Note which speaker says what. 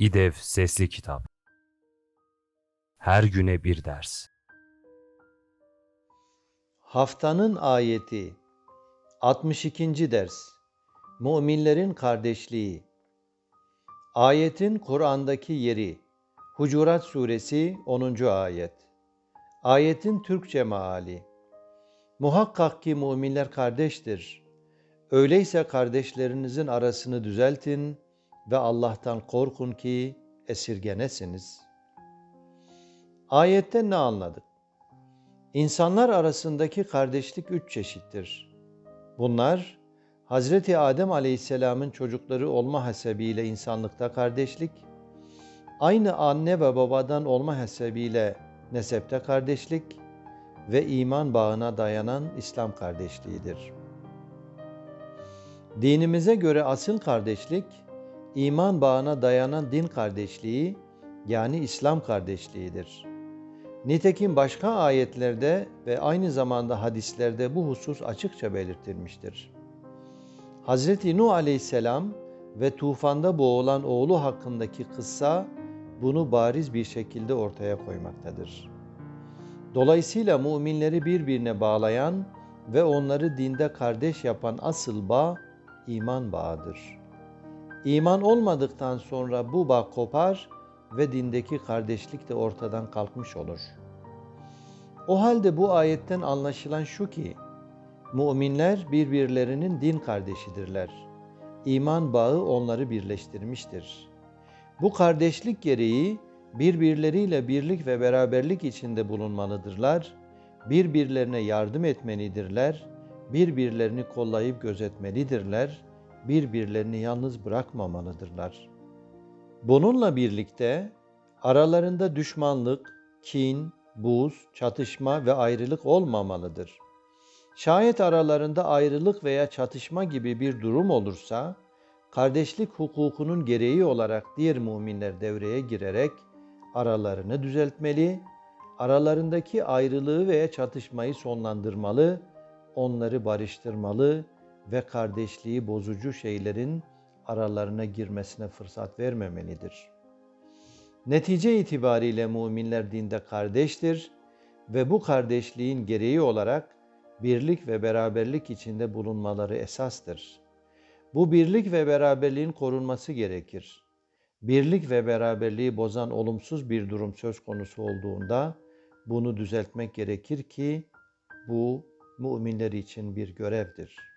Speaker 1: İDEV Sesli Kitap Her güne bir ders
Speaker 2: Haftanın ayeti 62. ders Müminlerin kardeşliği Ayetin Kur'an'daki yeri Hucurat Suresi 10. ayet Ayetin Türkçe meali Muhakkak ki müminler kardeştir. Öyleyse kardeşlerinizin arasını düzeltin ve Allah'tan korkun ki esirgenesiniz. Ayetten ne anladık? İnsanlar arasındaki kardeşlik üç çeşittir. Bunlar, Hazreti Adem Aleyhisselam'ın çocukları olma hasebiyle insanlıkta kardeşlik, aynı anne ve babadan olma hasebiyle nesepte kardeşlik ve iman bağına dayanan İslam kardeşliğidir. Dinimize göre asıl kardeşlik, iman bağına dayanan din kardeşliği yani İslam kardeşliğidir. Nitekim başka ayetlerde ve aynı zamanda hadislerde bu husus açıkça belirtilmiştir. Hz. Nuh aleyhisselam ve tufanda boğulan oğlu hakkındaki kıssa bunu bariz bir şekilde ortaya koymaktadır. Dolayısıyla müminleri birbirine bağlayan ve onları dinde kardeş yapan asıl bağ iman bağıdır. İman olmadıktan sonra bu bağ kopar ve dindeki kardeşlik de ortadan kalkmış olur. O halde bu ayetten anlaşılan şu ki, müminler birbirlerinin din kardeşidirler. İman bağı onları birleştirmiştir. Bu kardeşlik gereği birbirleriyle birlik ve beraberlik içinde bulunmalıdırlar, birbirlerine yardım etmelidirler, birbirlerini kollayıp gözetmelidirler, birbirlerini yalnız bırakmamalıdırlar. Bununla birlikte aralarında düşmanlık, kin, buz, çatışma ve ayrılık olmamalıdır. Şayet aralarında ayrılık veya çatışma gibi bir durum olursa, kardeşlik hukukunun gereği olarak diğer müminler devreye girerek aralarını düzeltmeli, aralarındaki ayrılığı veya çatışmayı sonlandırmalı, onları barıştırmalı ve kardeşliği bozucu şeylerin aralarına girmesine fırsat vermemelidir. Netice itibariyle müminler dinde kardeştir ve bu kardeşliğin gereği olarak birlik ve beraberlik içinde bulunmaları esastır. Bu birlik ve beraberliğin korunması gerekir. Birlik ve beraberliği bozan olumsuz bir durum söz konusu olduğunda bunu düzeltmek gerekir ki bu müminler için bir görevdir.